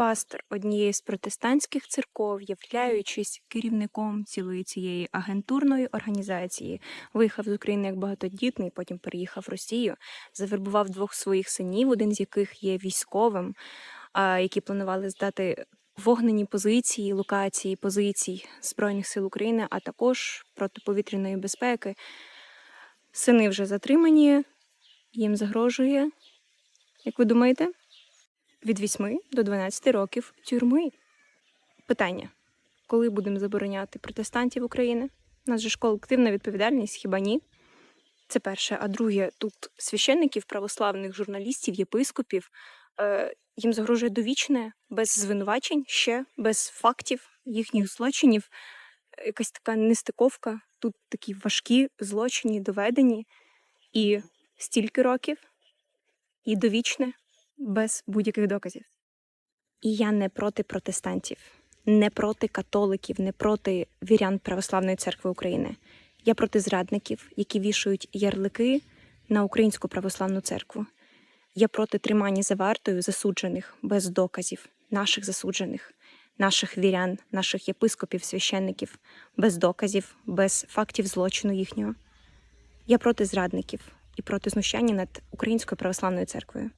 пастор однієї з протестантських церков, являючись керівником цілої цієї агентурної організації, виїхав з України як багатодітний, потім переїхав в Росію, завербував двох своїх синів, один з яких є військовим, які планували здати вогнені позиції, локації позицій Збройних сил України, а також протиповітряної безпеки. Сини вже затримані, їм загрожує, як ви думаєте, від 8 до 12 років тюрми. Питання: коли будемо забороняти протестантів України? У нас же ж колективна відповідальність, хіба ні? Це перше. А друге, тут священників, православних журналістів, єпископів е, їм загрожує довічне, без звинувачень, ще без фактів їхніх злочинів. Якась така нестиковка. Тут такі важкі злочини доведені, і стільки років, і довічне, без будь-яких доказів. І я не проти протестантів, не проти католиків, не проти вірян Православної церкви України. Я проти зрадників, які вішають ярлики на Українську православну церкву. Я проти тримання за вартою засуджених без доказів, наших засуджених, наших вірян, наших єпископів, священників, без доказів, без фактів злочину їхнього. Я проти зрадників і проти знущання над Українською православною церквою.